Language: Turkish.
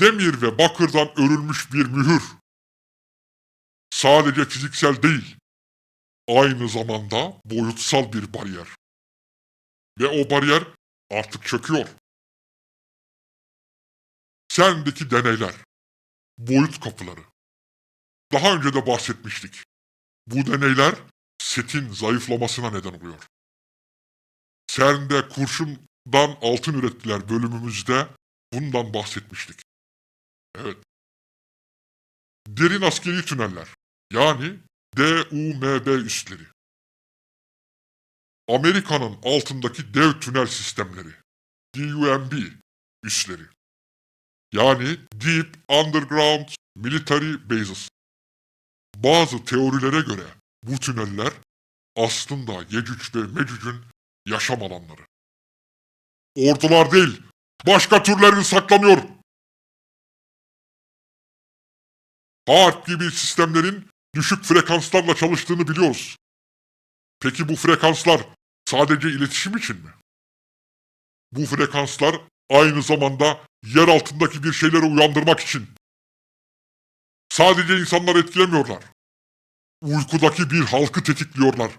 demir ve bakırdan örülmüş bir mühür. Sadece fiziksel değil, aynı zamanda boyutsal bir bariyer. Ve o bariyer artık çöküyor. Sendeki deneyler, boyut kapıları. Daha önce de bahsetmiştik. Bu deneyler setin zayıflamasına neden oluyor. CERN'de kurşundan altın ürettiler bölümümüzde bundan bahsetmiştik. Evet. Derin askeri tüneller yani DUMB üsleri. Amerika'nın altındaki dev tünel sistemleri DUMB üsleri. Yani Deep Underground Military Bases. Bazı teorilere göre bu tüneller aslında Yecüc ve Mecüc'ün yaşam alanları. Ordular değil, başka türlerin saklanıyor. Harp gibi sistemlerin düşük frekanslarla çalıştığını biliyoruz. Peki bu frekanslar sadece iletişim için mi? Bu frekanslar aynı zamanda yer altındaki bir şeyleri uyandırmak için. Sadece insanları etkilemiyorlar. Uykudaki bir halkı tetikliyorlar.